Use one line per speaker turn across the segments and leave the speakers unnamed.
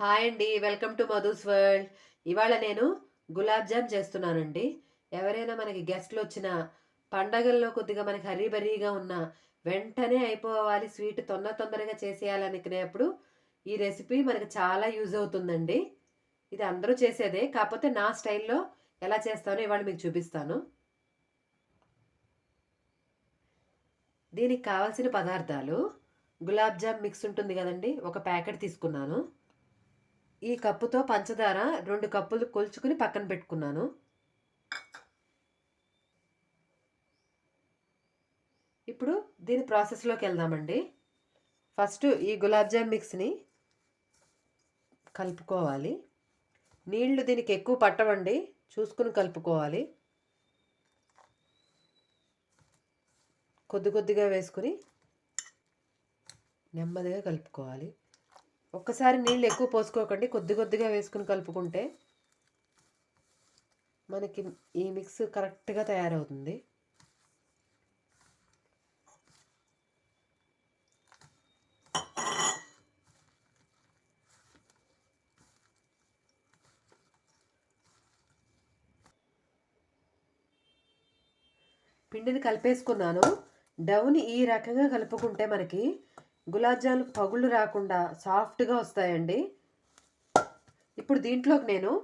Hi అండి welcome to Madhu's world. ఇవాళ నేను గులాబ్ జామ్ చేస్తున్నానండి. ఎవరైనా మనకి గెస్ట్లు వచ్చిన పండగల్లో కొద్దిగా మనకి హరీ బరీగా ఉన్న వెంటనే అయిపోవాలి స్వీట్ తొందర తొందరగా చేసేయాలనుకునేప్పుడు ఈ రెసిపీ మనకి చాలా యూజ్ అవుతుందండి. ఇది అందరూ చేసేదే కాకపోతే నా స్టైల్లో ఎలా చేస్తానో ఇవాళ మీకు చూపిస్తాను. దీనికి కావాల్సిన పదార్థాలు గులాబ్ జామ్ మిక్స్ ఉంటుంది కదండి ఒక ప్యాకెట్ తీసుకున్నాను. ఈ కప్పుతో పంచదార రెండు కప్పులు కొలుచుకుని పక్కన పెట్టుకున్నాను. ఇప్పుడు దీని ప్రాసెస్లోకి వెళ్దామండి. ఫస్ట్ ఈ గులాబ్ జామ్ మిక్స్ని కలుపుకోవాలి. నీళ్ళు దీనికి ఎక్కువ పట్టవండి చూసుకుని కలుపుకోవాలి. కొద్ది కొద్దిగా వేసుకుని నెమ్మదిగా కలుపుకోవాలి. ఒక్కసారి నీళ్ళు ఎక్కువ పోసుకోకండి కొద్ది కొద్దిగా వేసుకుని కలుపుకుంటే మనకి ఈ మిక్స్ కరెక్ట్గా తయారవుతుంది. పిండిని కలిపేసుకున్నాను. డౌని ఈ రకంగా కలుపుకుంటే మనకి గులాబ్జాలు పగుళ్ళు రాకుండా సాఫ్ట్గా వస్తాయండి. ఇప్పుడు దీంట్లోకి నేను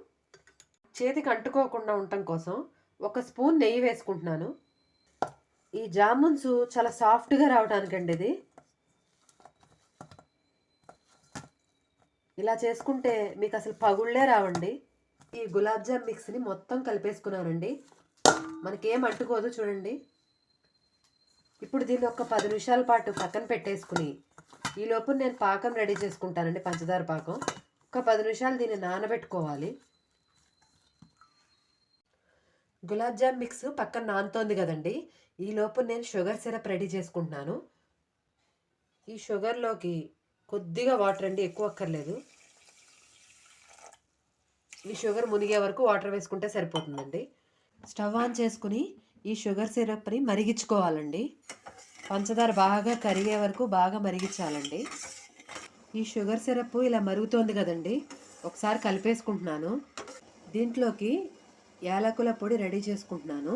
చేతికి అంటుకోకుండా ఉండటం కోసం ఒక స్పూన్ నెయ్యి వేసుకుంటున్నాను. ఈ జామున్స్ చాలా సాఫ్ట్గా రావడానికండి ఇది. ఇలా చేసుకుంటే మీకు అసలు పగుళ్ళే రావండి. ఈ గులాబ్ జామ్ మిక్స్ని మొత్తం కలిపేసుకున్నానండి. మనకేం అంటుకోదు చూడండి. ఇప్పుడు దీన్ని ఒక పది నిమిషాల పాటు పక్కన పెట్టేసుకుని ఈలోపు నేను పాకం రెడీ చేసుకుంటానండి పంచదార పాకం. ఒక పది నిమిషాలు దీన్ని నానబెట్టుకోవాలి. గులాబ్ జామ్ మిక్స్ పక్కన నానుతోంది కదండి ఈలోపు నేను షుగర్ సిరప్ రెడీ చేసుకుంటున్నాను. ఈ షుగర్లోకి కొద్దిగా వాటర్ అండి ఎక్కువ అక్కర్లేదు. ఈ షుగర్ మునిగే వరకు వాటర్ వేసుకుంటే సరిపోతుందండి. స్టవ్ ఆన్ చేసుకుని ఈ షుగర్ సిరప్ని మరిగించుకోవాలండి. పంచదార బాగా కరిగే వరకు బాగా మరిగించాలండి. ఈ షుగర్ సిరప్ ఇలా మరుగుతోంది కదండి ఒకసారి కలిపేసుకుంటున్నాను. దీంట్లోకి యాలకుల పొడి రెడీ చేసుకుంటున్నాను.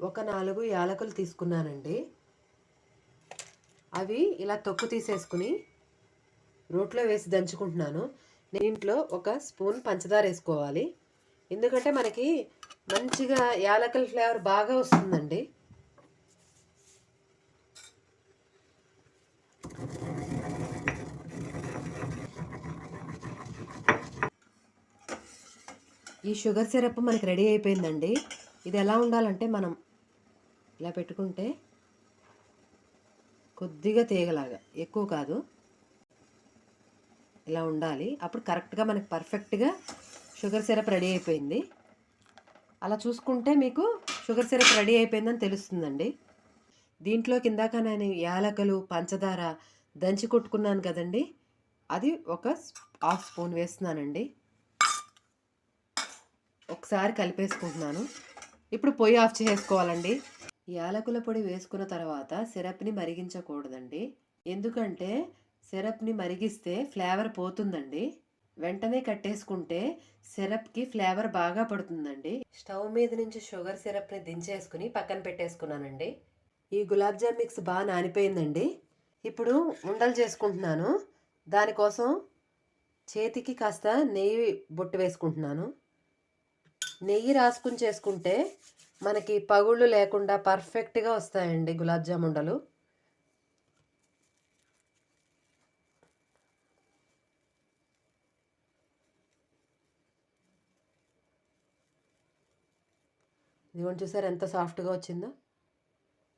ఒక నాలుగు యాలకులు తీసుకున్నానండి. అవి ఇలా తొక్కు తీసేసుకుని రోట్లో వేసి దంచుకుంటున్నాను. దీంట్లో ఒక స్పూన్ పంచదార వేసుకోవాలి. ఎందుకంటే మనకి మంచిగా యాలకల ఫ్లేవర్ బాగా వస్తుందండి. ఈ షుగర్ సిరప్ మనకి రెడీ అయిపోయిందండి. ఇది ఎలా ఉండాలంటే మనం ఇలా పెట్టుకుంటే కొద్దిగా తీగలాగా ఎక్కువ కాదు. ఇలా ఉండాలి. అప్పుడు కరెక్ట్గా మనకి పర్ఫెక్ట్గా షుగర్ సిరప్ రెడీ అయిపోయింది. అలా చూసుకుంటే మీకు షుగర్ సిరప్ రెడీ అయిపోయిందని తెలుస్తుందండి. దీంట్లో కిందాక నేను యాలకలు పంచదార దంచి కొట్టుకున్నాను కదండి. అది ఒక హాఫ్ స్పూన్ వేస్తున్నానండి. ఒకసారి కలిపేసుకుంటున్నాను. ఇప్పుడు పొయ్యి ఆఫ్ చేసుకోవాలండి. యాలకుల పొడి వేసుకున్న తర్వాత సిరప్ని మరిగించకూడదండి. ఎందుకంటే సిరప్ని మరిగిస్తే ఫ్లేవర్ పోతుందండి. వెంటనే కట్టేసుకుంటే సిరప్కి ఫ్లేవర్ బాగా పడుతుందండి. స్టవ్ మీద నుంచి షుగర్ సిరప్ని దించేసుకుని పక్కన పెట్టేసుకున్నానండి. ఈ గులాబ్ జామ్ మిక్స్ బాగా నానిపోయిందండి. ఇప్పుడు ఉండలు చేసుకుంటున్నాను. దానికోసం చేతికి కాస్త నెయ్యి బొట్టు వేసుకుంటున్నాను. నెయ్యి రాసుకుని చేసుకుంటే మనకి పగుళ్ళు లేకుండా పర్ఫెక్ట్గా వస్తాయండి గులాబ్ జామ్ ఉండలు ఇదిగోండి చూసారు ఎంత సాఫ్ట్గా వచ్చిందో?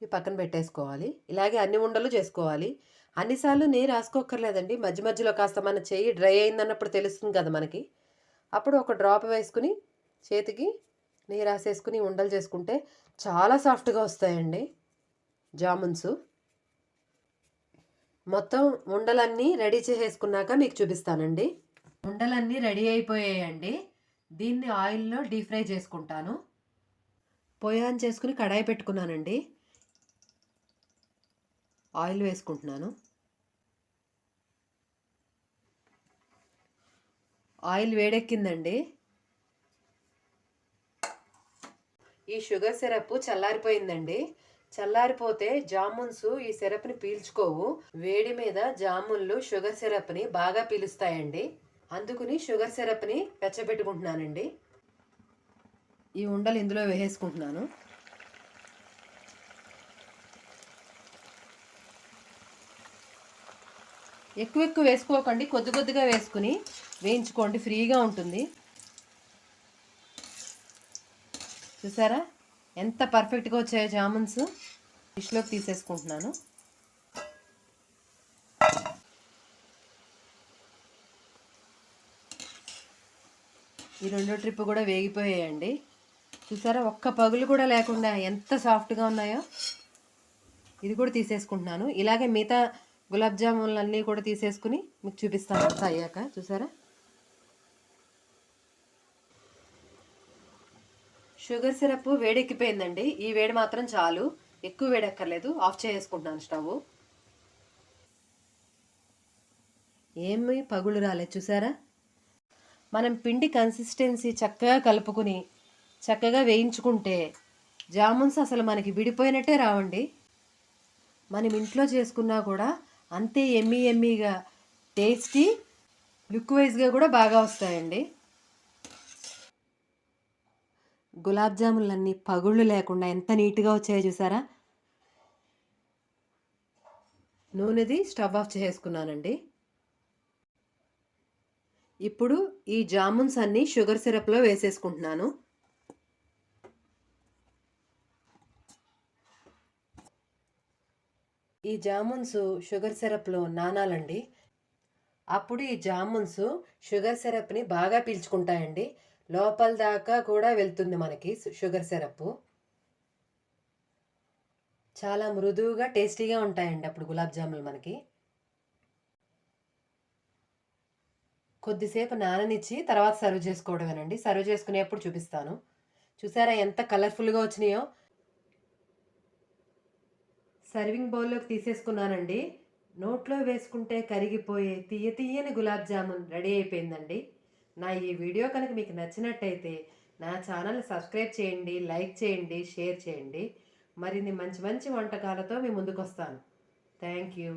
ఇవి పక్కన పెట్టేసుకోవాలి. ఇలాగే అన్ని ఉండలు చేసుకోవాలి. అన్నిసార్లు నెయ్యి రాసుకోక్కర్లేదండి. మధ్య మధ్యలో కాస్త మన చెయ్యి డ్రై అయిందన్నప్పుడు తెలుస్తుంది కదా మనకి. అప్పుడు ఒక డ్రాప్ వేసుకుని చేతికి నెయ్యి రాసేసుకుని ఉండలు చేసుకుంటే చాలా సాఫ్ట్గా వస్తాయండి జామున్స్. మొత్తం ఉండలన్నీ రెడీ చేసేసుకున్నాక మీకు చూపిస్తానండి. ఉండలన్నీ రెడీ అయిపోయాయండి. దీన్ని ఆయిల్లో డీప్ ఫ్రై చేసుకుంటాను. పొయ్యి ఆన్ చేసుకుని కడాయి పెట్టుకున్నానండి. ఆయిల్ వేసుకుంటున్నాను. ఆయిల్ వేడెక్కిందండి. ఈ షుగర్ సిరప్ చల్లారిపోయిందండి. చల్లారిపోతే జామున్స్ ఈ సిరప్ని పీల్చుకోవు. వేడి మీద జామున్లు షుగర్ సిరప్ని బాగా పీలుస్తాయండి. అందుకుని షుగర్ సిరప్ని పెచ్చబెట్టుకుంటున్నానండి ఈ ఉండలు ఇందులో వేసేసుకుంటున్నాను. ఎక్కువ ఎక్కువ వేసుకోకండి. కొద్ది కొద్దిగా వేసుకుని వేయించుకోండి. ఫ్రీగా ఉంటుంది. చూసారా? ఎంత పర్ఫెక్ట్గా వచ్చాయో జామున్స్. డిష్లోకి తీసేసుకుంటున్నాను. ఈ రెండో ట్రిప్ కూడా వేగిపోయాయండి. చూసారా? ఒక్క పగులు కూడా లేకుండా ఎంత సాఫ్ట్గా ఉన్నాయో. ఇది కూడా తీసేసుకుంటున్నాను. ఇలాగే మిగతా గులాబ్ జామున్లు అన్నీ కూడా తీసేసుకుని మీకు చూపిస్తాను. అంతా అయ్యాక. చూసారా? షుగర్ సిరప్ వేడెక్కిపోయిందండి. ఈ వేడి మాత్రం చాలు. ఎక్కువ వేడెక్కర్లేదు. ఆఫ్ చేసుకుంటున్నాను స్టవ్. ఏమి పగులు రాలేదు చూసారా? మనం పిండి కన్సిస్టెన్సీ చక్కగా కలుపుకుని చక్కగా వేయించుకుంటే జామున్స్ అసలు మనకి విడిపోయినట్టే రావండి. మనం ఇంట్లో చేసుకున్నా కూడా అంతే ఎమ్మీ ఎమ్మీగా టేస్టీ లుక్ వైజ్గా కూడా బాగా వస్తాయండి. గులాబ్ జాములన్నీ పగుళ్ళు లేకుండా ఎంత నీట్గా వచ్చాయో చూసారా? నూనెది స్టవ్ ఆఫ్ చేసుకున్నానండి ఇప్పుడు ఈ జామున్స్ అన్నీ షుగర్ సిరప్లో వేసేసుకుంటున్నాను. ఈ జామున్స్ షుగర్ సిరప్లో నానాలండి. అప్పుడు ఈ జామున్స్ షుగర్ సిరప్ని బాగా పీల్చుకుంటాయండి. లోపల దాకా కూడా వెళ్తుంది మనకి షుగర్ సిరప్ చాలా మృదువుగా టేస్టీగా ఉంటాయండి అప్పుడు గులాబ్ జాములు మనకి. కొద్దిసేపు నాననిచ్చి తర్వాత సర్వ్ చేసుకోవడమేనండి. సర్వ్ చేసుకునేప్పుడు చూపిస్తాను. చూసారా ఎంత కలర్ఫుల్గా వచ్చినాయో? సర్వింగ్ బౌల్లోకి తీసేసుకున్నానండి. నోట్లో వేసుకుంటే కరిగిపోయే తీయ తీయని గులాబ్ జామున్ రెడీ అయిపోయిందండి. నా ఈ వీడియో కనుక మీకు నచ్చినట్టయితే నా ఛానల్ సబ్స్క్రైబ్ చేయండి లైక్ చేయండి షేర్ చేయండి. మరిన్ని మంచి మంచి వంటకాలతో మీ ముందుకు వస్తాను థ్యాంక్ యూ.